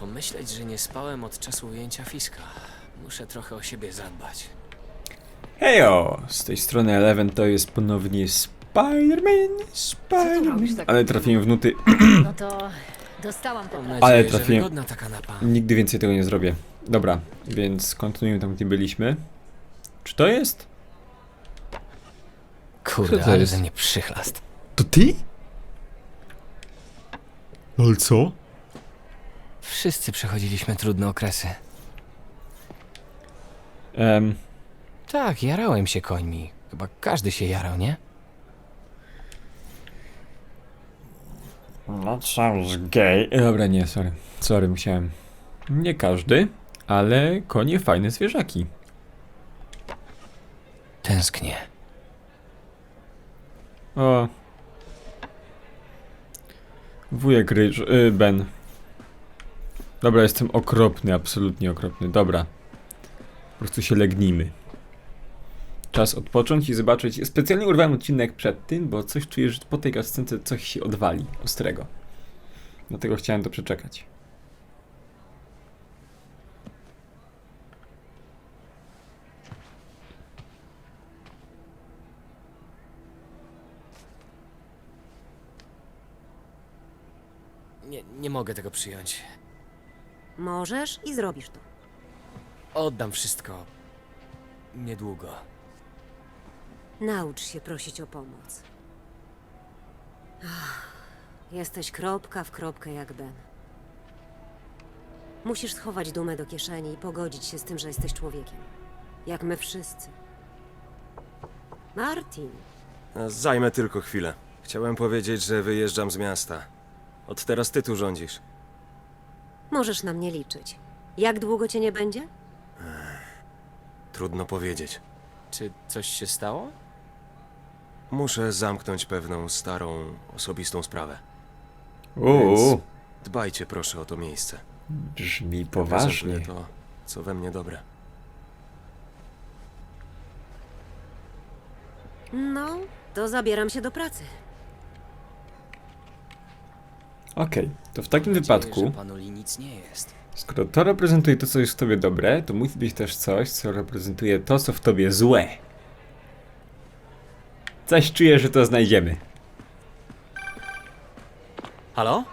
Pomyśleć, że nie spałem od czasu ujęcia fiska. Muszę trochę o siebie zadbać. Hejo! Z tej strony Eleven to jest ponownie Spider-Man, robisz Spider-Man. tak Ale trafiłem w nuty. No to dostałam Mam pracę. nadzieję, Ale że trafiłem. wygodna ta kanapa. Nigdy więcej tego nie zrobię. Dobra, więc kontynuujemy tam, gdzie byliśmy. Czy to jest? Kurde, to ale jest? ze mnie przychlast. To ty? No ale co? Wszyscy przechodziliśmy trudne okresy. Um, Tak, jarałem się końmi. Chyba każdy się jarał, nie? no sounds gay. Dobra, nie, sorry. Sorry, musiałem. Nie każdy, ale konie fajne zwierzaki. Tęsknię. O. Wujek Ryż, y, Ben. Dobra, jestem okropny, absolutnie okropny. Dobra. Po prostu się legnijmy. Czas odpocząć i zobaczyć. Specjalnie urwałem odcinek przed tym, bo coś czuję, że po tej kascence coś się odwali ostrego. Dlatego chciałem to przeczekać. Nie, mogę tego przyjąć. Możesz i zrobisz to. Oddam wszystko. Niedługo. Naucz się prosić o pomoc. Ach, jesteś kropka w kropkę jak Ben. Musisz schować dumę do kieszeni i pogodzić się z tym, że jesteś człowiekiem. Jak my wszyscy. Martin, Zajmę tylko chwilę. Chciałem powiedzieć, że wyjeżdżam z miasta. Od teraz ty tu rządzisz. możesz na mnie liczyć. Jak długo cię nie będzie? Trudno powiedzieć. Czy coś się stało? Muszę zamknąć pewną starą, osobistą sprawę. Uuu, Dbajcie proszę o to miejsce. brzmi poważnie. To, co we mnie dobre. No, to zabieram się do pracy. Okej, to w takim wypadku. że panu Lee nic nie jest. Skoro to reprezentuje to, co jest w tobie dobre, to musi być też coś, co reprezentuje to, co w tobie złe. Coś czuję, że to znajdziemy. Halo?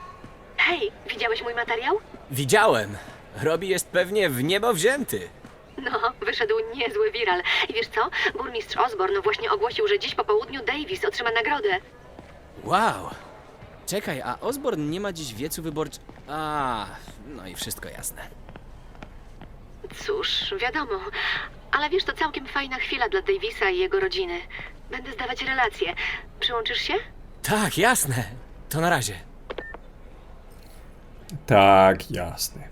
Hej, widziałeś mój materiał? Widziałem. Robi jest pewnie w niebo wzięty. No, wyszedł niezły wiral. I wiesz co? Burmistrz Osborne właśnie ogłosił, że dziś po południu Davis otrzyma nagrodę. Wow. Czekaj, a Osborne nie ma dziś wiecu wyborczy... A, no i wszystko jasne. Cóż, wiadomo. Ale wiesz, to całkiem fajna chwila dla Davisa i jego rodziny. Będę zdawać relacje. Przyłączysz się? Tak, jasne. To na razie. Tak, jasne.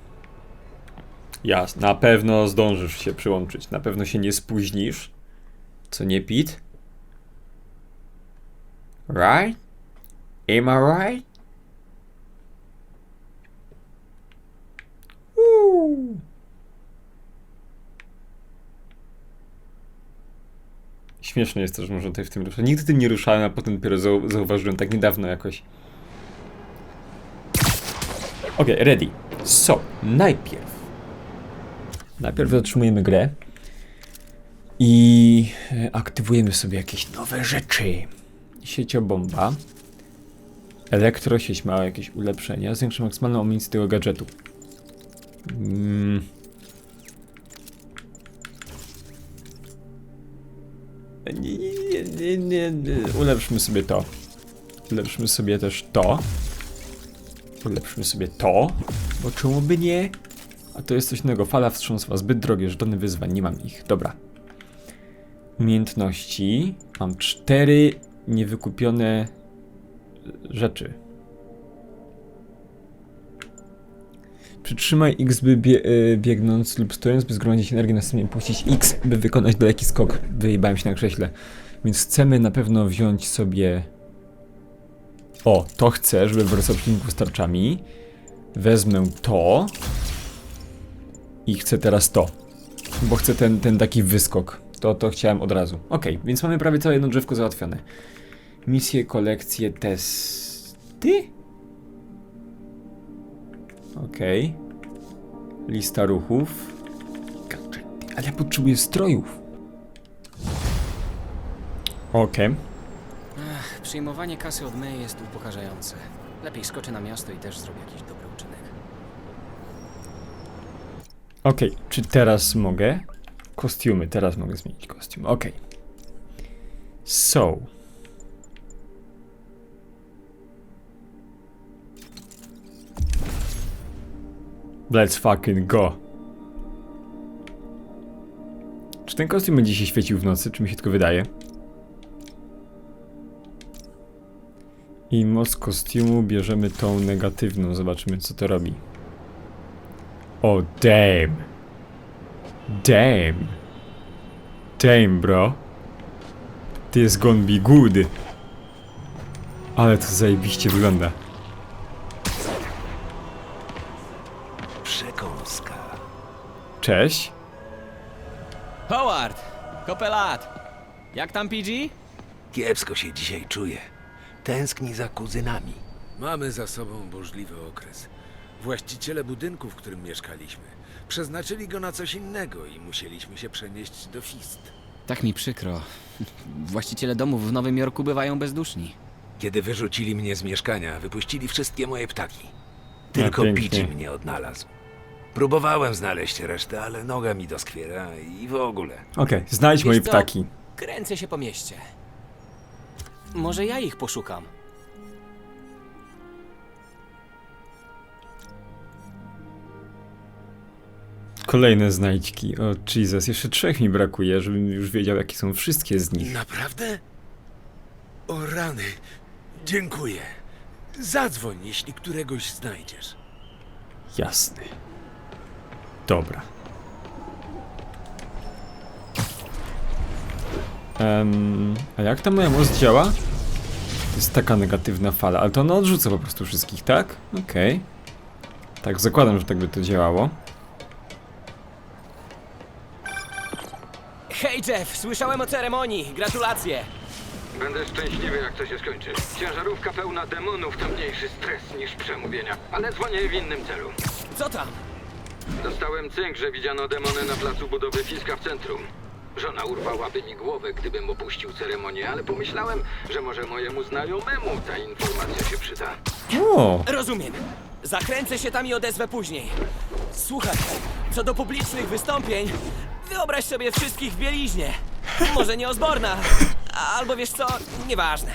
Jasne, na pewno zdążysz się przyłączyć, na pewno się nie spóźnisz. Co nie, Pete? Right? Am I right? Uuu. Śmieszne jest to, że można tutaj w tym ruszać. Nigdy tym nie ruszałem, a potem dopiero zau- zauważyłem tak niedawno jakoś. Okej, ready. So, najpierw. Najpierw zatrzymujemy grę. I e, aktywujemy sobie jakieś nowe rzeczy. Sieciobomba. Elektrosieć ma jakieś ulepszenia. Zwiększa maksymalną amunicję tego gadżetu. Mm. Nie, nie, nie, nie. Ulepszmy sobie to. Ulepszmy sobie też to. Ulepszymy sobie to, bo czemu by nie? A to jest coś innego. Fala wstrząsła, zbyt drogie, żadne wyzwań, nie mam ich. Dobra. Umiejętności. Mam cztery niewykupione rzeczy. Przytrzymaj X, by bie y, biegnąc lub stojąc, by zgromadzić energię, następnie puścić X, by wykonać daleki skok. Wyjebałem się na krześle. Więc chcemy na pewno wziąć sobie o, to chcę, żeby wracał przeciwników z tarczami. Wezmę to. I chcę teraz to. Bo chcę ten, ten taki wyskok. To, to chciałem od razu. Ok, więc mamy prawie całe jedno drzewko załatwione. Misje, kolekcje, test. listy? Okej. Lista ruchów. Ale ja potrzebuję strojów. Okej. Przyjmowanie kasy od May jest upokarzające. Lepiej skoczę na miasto i też zrobię jakiś dobry uczynek. Okej, czy teraz mogę? Kostiumy, teraz mogę zmienić kostium. Okej. So. Let's fucking go. Czy ten kostium będzie się świecił w nocy, czy mi się tylko wydaje? I moc kostiumu bierzemy tą negatywną, zobaczymy co to robi. O, damn. Damn. Damn, bro. This gonna be good. Ale to zajebiście wygląda. Cześć. Howard! Kopelat! Jak tam PG? Kiepsko się dzisiaj czuję. Tęskni za kuzynami. Mamy za sobą burzliwy okres. Właściciele budynku, w którym mieszkaliśmy, przeznaczyli go na coś innego i musieliśmy się przenieść do Fist. Tak mi przykro. Właściciele domów w Nowym Jorku bywają bezduszni. Kiedy wyrzucili mnie z mieszkania, wypuścili wszystkie moje ptaki. Tylko pięknie. Pici mnie odnalazł. Próbowałem znaleźć resztę, ale noga mi doskwiera i w ogóle. Okej, znajdź Wiesz moje co? ptaki. Kręcę się po mieście. Może ja ich poszukam. Kolejne znajdźki. O Jesus, jeszcze trzech mi brakuje, żebym już wiedział jakie są wszystkie z nich. Naprawdę? O rany. Dziękuję. Zadzwoń, jeśli któregoś znajdziesz. Jasny. Dobra. Em, a jak ta moja moc działa? To jest taka negatywna fala, ale to ona odrzuca po prostu wszystkich, tak? Okej. Tak, zakładam, że tak by to działało. Hej Jeff, słyszałem o ceremonii. Gratulacje. Będę szczęśliwy, jak to się skończy. Ciężarówka pełna demonów to mniejszy stres niż przemówienia, ale dzwonię w innym celu. Co tam? Dostałem cynk, że widziano demony na placu budowy Fiska w centrum. Żona urwałaby mi głowę, gdybym opuścił ceremonię, ale pomyślałem, że może mojemu znajomemu ta informacja się przyda. O! Rozumiem. Zakręcę się tam i odezwę później. Słuchaj, co do publicznych wystąpień, wyobraź sobie wszystkich w bieliźnie. Może nie Osborna, albo wiesz co, nieważne.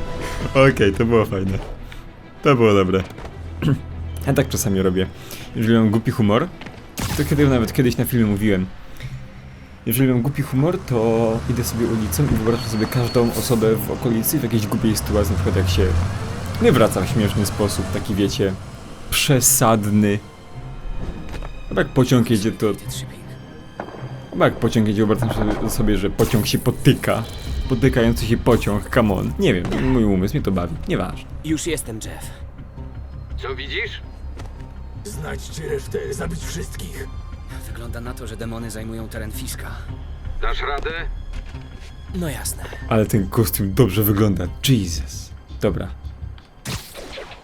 Okej, to było fajne. To było dobre. ja tak czasami robię. Jeżeli mam głupi humor, to kiedy nawet kiedyś na filmie mówiłem. Jeżeli mam głupi humor, to idę sobie ulicą i wyobrażam sobie każdą osobę w okolicy w jakiejś głupiej sytuacji, na przykład jak się wywraca w śmieszny sposób, taki wiecie, przesadny. Chyba jak pociąg jedzie, to Chyba jak pociąg jedzie, wyobrażam sobie, że pociąg się potyka. Potykający się pociąg, come on. Nie wiem, mój umysł mnie to bawi. Nieważne. Już jestem Jeff. Co widzisz? Znajdźcie resztę, zabić wszystkich. Wygląda na to, że demony zajmują teren Fiska. Dasz radę? No jasne. Ale ten kostium dobrze wygląda. Jesus. Dobra.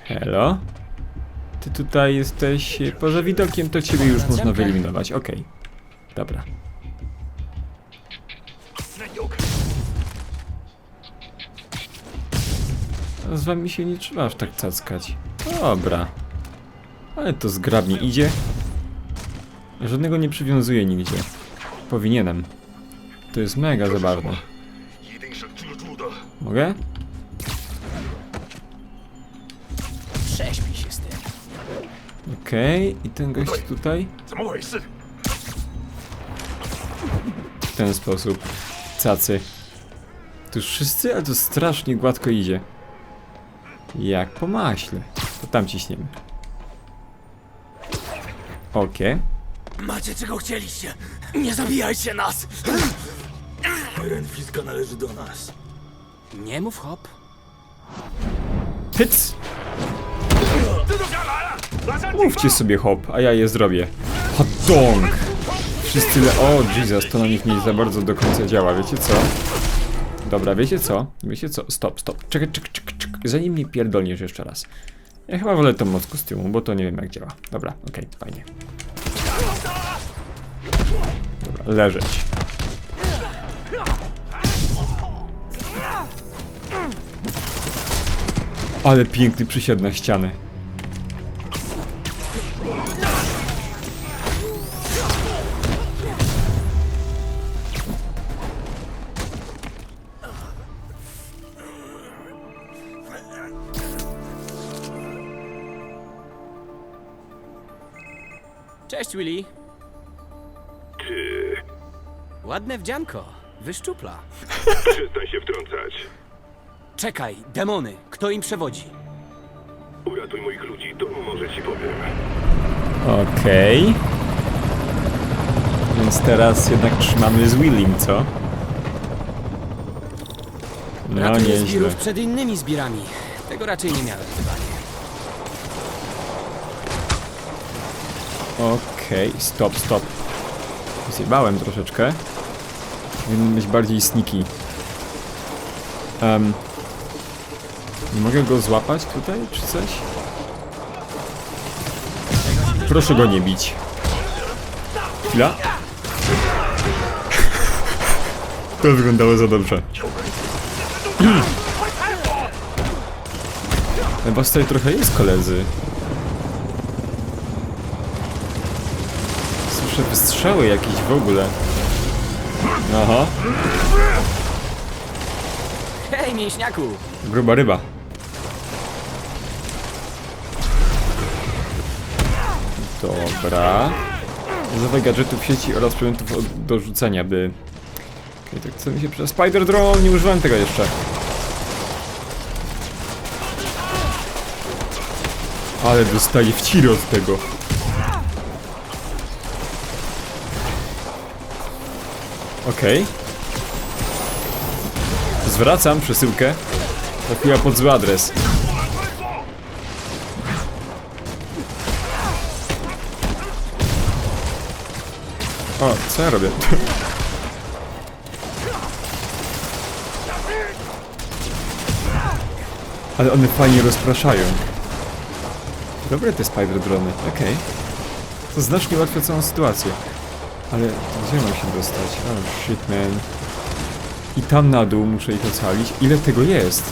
Hello? Ty tutaj jesteś e, poza widokiem, to ciebie już można wyeliminować. Okej. Dobra. Z wami się nie trzeba aż tak cackać. Dobra. Ale to zgrabnie idzie. Żadnego nie przywiązuję nigdzie. Powinienem. To jest mega zabawne. Mogę? Prześpij się z tym. Okej, i ten gość tutaj? W ten sposób. Cacy. Tu wszyscy, ale to strasznie gładko idzie. Jak po maśle. To tam ciśniemy. Okej. Macie czego chcieliście. Nie zabijajcie nas. Teren Fiska należy do nas. Nie mów hop. Hyc! Mówcie sobie hop, a ja je zrobię. Hot dong! Wszyscy le... O, Jesus, to na nich nie za bardzo do końca działa, wiecie co? Dobra, wiecie co? Wiecie co? Stop, stop. Czekaj, czekaj, czekaj. Zanim mnie pierdolniesz jeszcze raz. Ja chyba wolę tą moc kostiumu, bo to nie wiem jak działa. Dobra, okej, fajnie. Dobra, leżeć. Ale piękny przysiad na ścianę. Cześć, Willy. Ty, Ładne wdzianko. Wyszczupla. przestań się wtrącać. Czekaj, demony. Kto im przewodzi? Uratuj moich ludzi, to może ci powiem. Okej. Więc teraz jednak trzymamy z Willim, co? No Ratuję nieźle. zbirów przed innymi zbirami. Tego raczej nie miałem chyba Okej, stop, stop. Zjebałem troszeczkę. Powinien być bardziej sneaky. Um, nie mogę go złapać tutaj, czy coś? Proszę go nie bić. Chwila. To wyglądało za dobrze. Chyba tutaj trochę jest koledzy. Słyszę wystrzały jakieś w ogóle. Aha, Hej, mięśniaku! gruba ryba. Dobra. Używaj gadżetów sieci oraz przedmiotów od- do rzucenia, by... Okej, tak co mi się przez Spider Drone, nie używałem tego jeszcze. Ale dostaję w ciry od tego. Okej. Zwracam przesyłkę. Trafiła pod zły adres. O, co ja robię? Ale one fajnie rozpraszają. Dobre te spider drony, okej. To znacznie ułatwia całą sytuację. Ale gdzie mam się dostać? Oh shit man. I tam na dół muszę ich ocalić. Ile tego jest?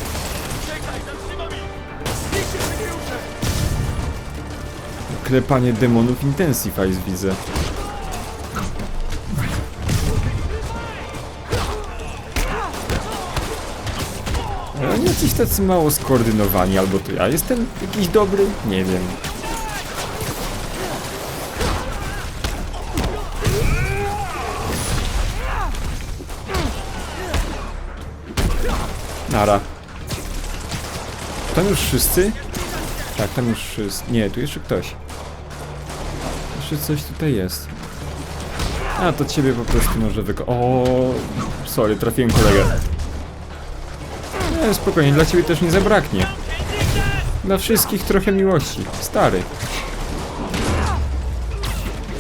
Klepanie demonów Intensifies widzę. Oni jacyś tacy mało skoordynowani, albo to ja jestem jakiś dobry? Nie wiem. Nara. Tam już wszyscy? Tak, tam już wszyscy. Nie, tu jeszcze ktoś. Jeszcze coś tutaj jest. A, to ciebie po prostu może wyko... O, sorry, trafiłem kolegę. Nie, spokojnie, dla ciebie też nie zabraknie. Dla wszystkich trochę miłości. Stary.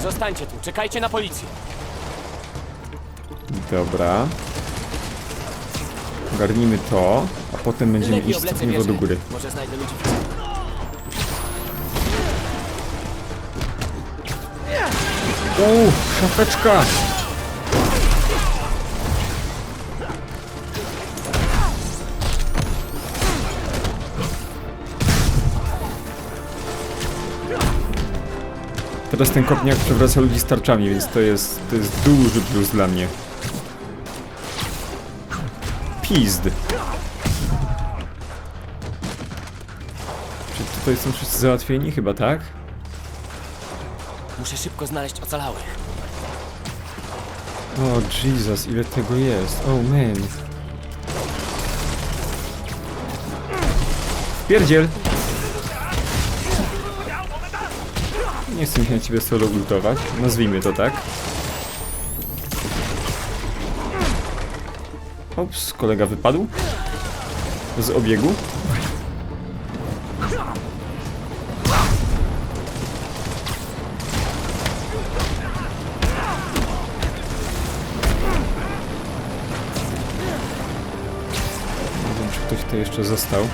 Zostańcie tu, czekajcie na policję. Dobra. Ogarnijmy to, a potem będziemy Lepiej iść oblecę stopniowo wieżę. do góry. Może znajdę ludzi. Uuu, szafeczka! Teraz ten kopniak przewraca ludzi z tarczami, więc to jest, to jest duży plus dla mnie. Pizd. Czy tutaj są wszyscy załatwieni? Chyba tak? Muszę szybko znaleźć ocalałych. O Jesus, ile tego jest. Oh man. Pierdziel! Nie chcę się na ciebie solo ultować. Nazwijmy to tak. Ops, kolega wypadł z obiegu. ktoś tutaj jeszcze został.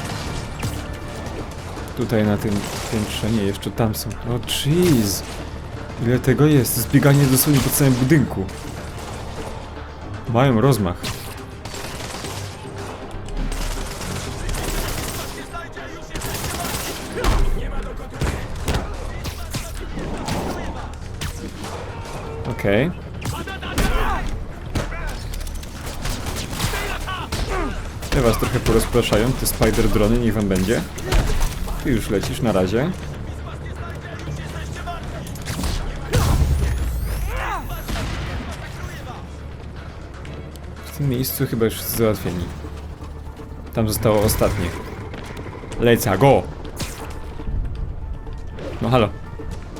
Tutaj na tym piętrze, nie, jeszcze tam są. O jeez! Ile tego jest? Zbieganie dosłownie po całym budynku. Mają rozmach. Okej. Te was trochę porozpraszają, te spider drony, niech wam będzie. Ty już lecisz na razie. W tym miejscu chyba już wszyscy załatwieni. Tam zostało ostatnie. Leca, go! No halo.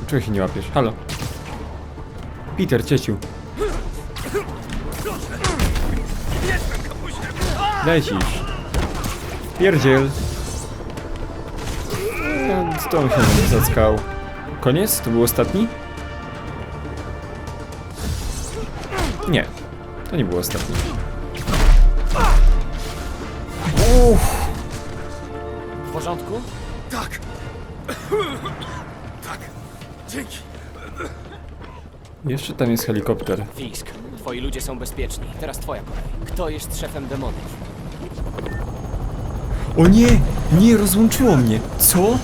Czego się nie łapiesz? Halo. Peter, cieciu. Lecisz. Pierdziel. Eee, Z tą się zackał. Koniec? To był ostatni? Nie. To nie był ostatni. Uff. W porządku? Tak! tak! Dzięki! Jeszcze tam jest helikopter. Fisk, twoi ludzie są bezpieczni. Teraz twoja kolej. Kto jest szefem demonów? O nie! Nie, rozłączyło mnie. Co?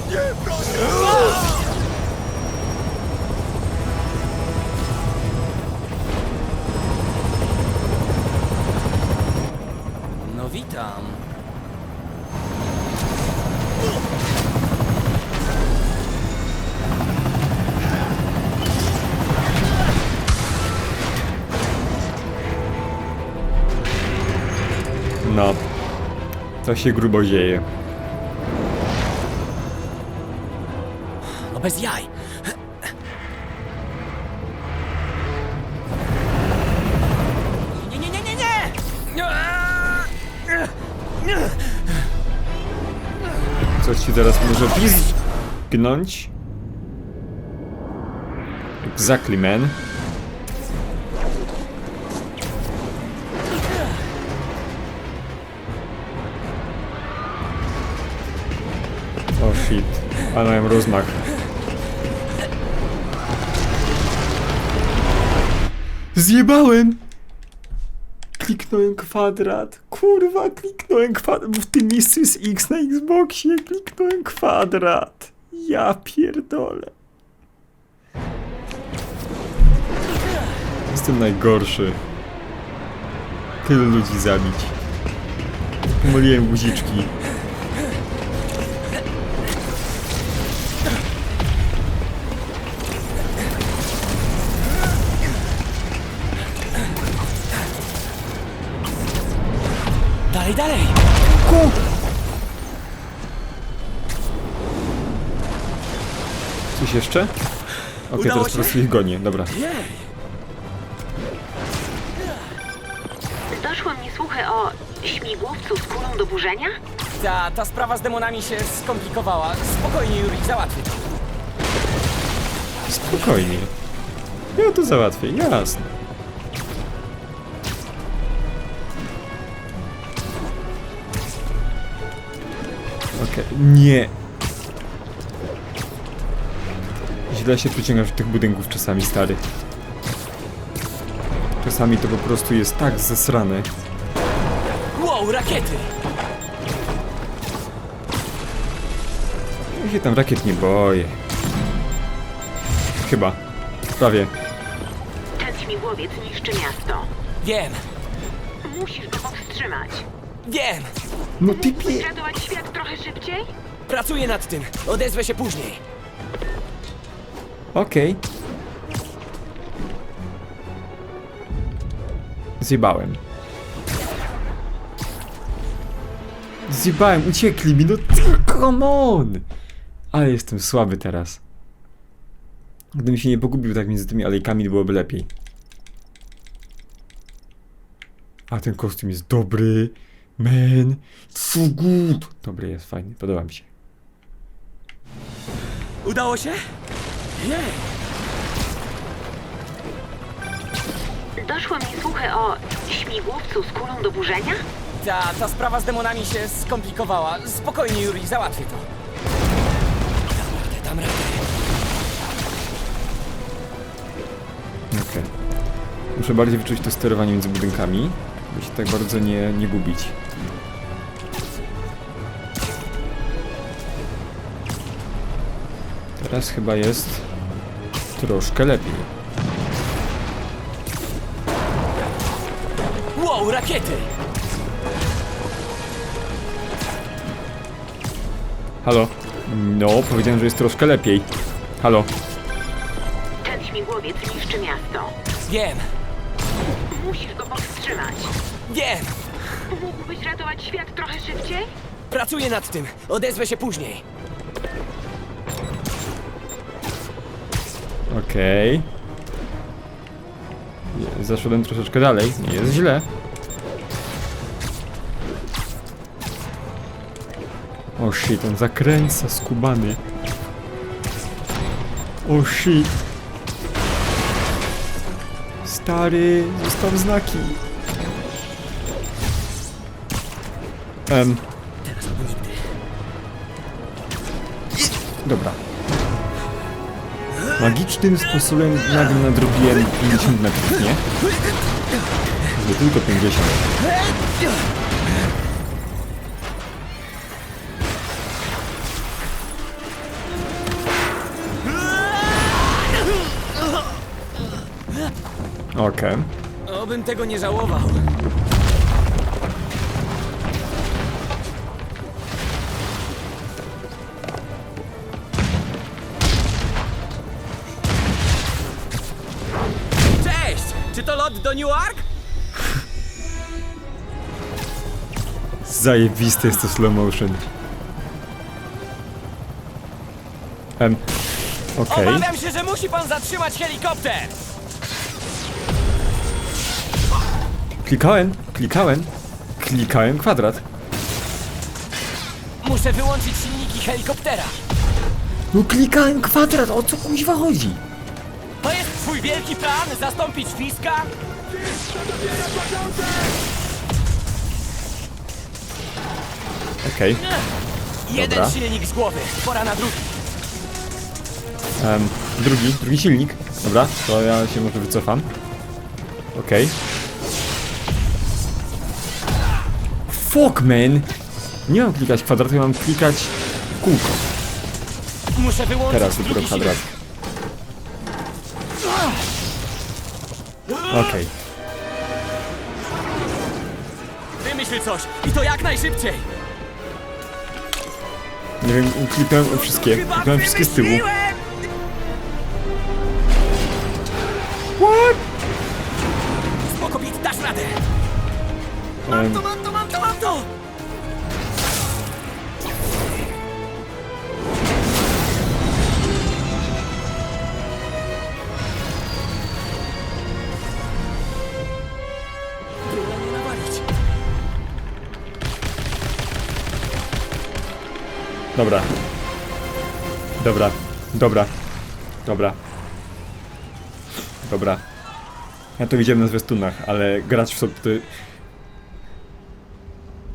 Się grubo dzieje. No bez jaj. Nie, nie, nie, nie, nie! Coś ci teraz może pizgnąć? Exactly, man. Shit, ale mają rozmach. Zjebałem! Kliknąłem kwadrat. Kurwa, kliknąłem kwadrat. Bo w tym miejscu jest X na Xboxie. Kliknąłem kwadrat. Ja pierdolę. Jestem najgorszy. Tylu ludzi zabić. Pomyliłem guziczki. Dalej, dalej! Coś jeszcze? Okej, Udało teraz po się? prostu ich gonię. Dobra. Doszły mi słuchy o śmigłowcu z kulą do burzenia? Ta, ta sprawa z demonami się skomplikowała. Spokojnie, Yuri, załatwię to. Spokojnie. Ja to załatwię, jasne. Nie. Źle się przyciągasz do tych budynków czasami, stary. Czasami to po prostu jest tak zesrane. Wow, rakiety! Ja się tam rakiet nie boję. Chyba. Prawie. Ten śmigłowiec niszczy miasto. Wiem, Musisz go powstrzymać. Wiem! No ty pie... Ratować świat trochę szybciej? Pracuję nad tym. Odezwę się później. Okej. Zjebałem. Zjebałem, uciekli mi, no ty, come on! Ale jestem słaby teraz. Gdybym się nie pogubił tak między tymi alejkami, to byłoby lepiej. A ten kostium jest dobry. Man, so good. Dobry jest, fajny, podoba mi się. Udało się? Jej! Doszły mi słuchy o śmigłowcu z kulą do burzenia? Ta, ta sprawa z demonami się skomplikowała. Spokojnie, Yuri, załatwię to. Dam radę, dam radę. Okej. Muszę bardziej wyczuć to sterowanie między budynkami, by się tak bardzo nie, nie gubić. Teraz chyba jest troszkę lepiej. Wow, rakiety! Halo? No, powiedziałem, że jest troszkę lepiej. Halo? Ten śmigłowiec niszczy miasto. Wiem, Musisz go powstrzymać. wiem! Mógłbyś ratować świat trochę szybciej? Pracuję nad tym. Odezwę się później. Okej. Nie, Zaszedłem troszeczkę dalej, nie jest źle. O shit, on zakręca skubany. O shit. Stary, zostaw znaki. Em. Dobra. Magicznym sposobem nagle nadrobiłem 50 metrów, nie? Nie tylko 50. Okej. Obym tego nie żałował. Cześć! Czy to lot do Newark? Zajebiste jest to slow motion. Em. Okej. Obawiam się, że musi pan zatrzymać helikopter! Klikałem, klikałem, klikałem kwadrat. Muszę wyłączyć silniki helikoptera. No klikałem kwadrat, o co kuźwa chodzi? To jest twój wielki plan? Zastąpić Fiska? Okej. Jeden Dobra. silnik z głowy. Pora na drugi. Em, drugi, drugi silnik. Dobra, to ja się może wycofam. Okej. Fuck, man! Nie mam klikać kwadrat, ja mam klikać kółko. Muszę wyłączyć Teraz dopiero drugi kwadrat. silnik. Okej. Wymyśl coś i to jak najszybciej. Nie wiem, kliknąłem wszystkie. Kliknąłem wszystkie z tyłu. wymyśliłem! Spoko, Pete, dasz radę. Mam Em, to, mam to, mam. Dobra. Dobra. Dobra. Dobra. Dobra. Ja to widziałem na zwiastunach, ale grać w sobie.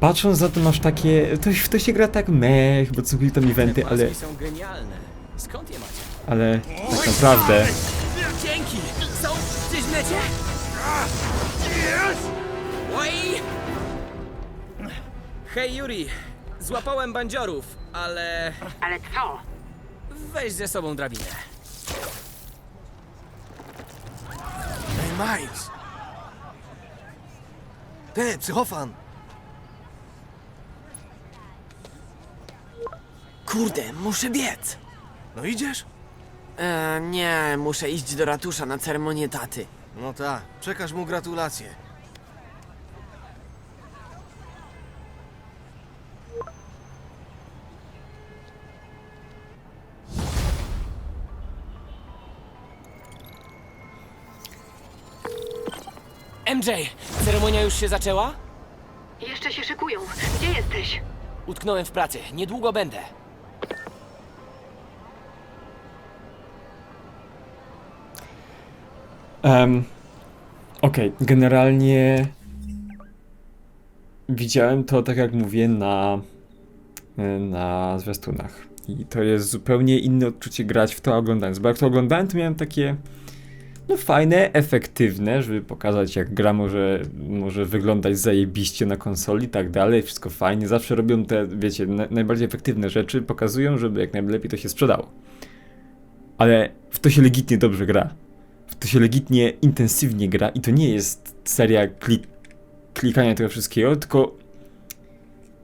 Patrząc za to masz takie... To, w to się gra tak mech, bo co chwili tam eventy, ale... Paski są genialne. Skąd je macie? Ale tak naprawdę... Dzięki! Są gdzieś w necie? Oj! Hej Yuri, złapałem bandziorów, ale Ale co? weź ze sobą drabinę. Hey, Miles! Ty, psychofan! Kurde, muszę biec. No idziesz? E, nie, muszę iść do ratusza na ceremonię taty. No tak, przekaż mu gratulacje. MJ, ceremonia już się zaczęła? Jeszcze się szykują. Gdzie jesteś? Utknąłem w pracy, niedługo będę. Em, Okej, generalnie... widziałem to, tak jak mówię, na, e, na zwiastunach. I to jest zupełnie inne odczucie grać w to oglądając. Bo jak to oglądałem, to miałem takie no fajne, efektywne, żeby pokazać jak gra może, może wyglądać zajebiście na konsoli i tak dalej, wszystko fajnie. Zawsze robią te, wiecie, na, najbardziej efektywne rzeczy, pokazują, żeby jak najlepiej to się sprzedało. Ale w to się legitnie dobrze gra. W to się legitnie intensywnie gra i to nie jest seria klik, klikania tego wszystkiego, tylko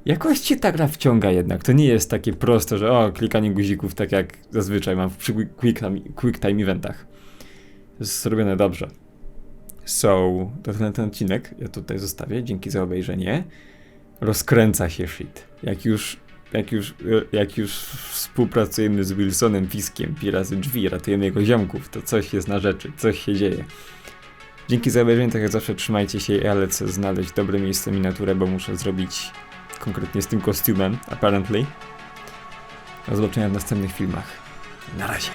jakoś cię ta gra wciąga jednak. To nie jest takie proste, że o, klikanie guzików tak jak zazwyczaj mam przy quick time, quick time eventach. To jest zrobione dobrze. So, to ten, ten odcinek ja tutaj zostawię. Dzięki za obejrzenie. Rozkręca się shit. Jak już, jak już, jak już współpracujemy z Wilsonem Fiskiem, pi razy drzwi, ratujemy jego ziomków, to coś jest na rzeczy, coś się dzieje. Dzięki za obejrzenie, tak jak zawsze trzymajcie się, ja lecę znaleźć dobre miejsce miniaturę, bo muszę zrobić konkretnie z tym kostiumem, apparently. Do zobaczenia w następnych filmach. Na razie.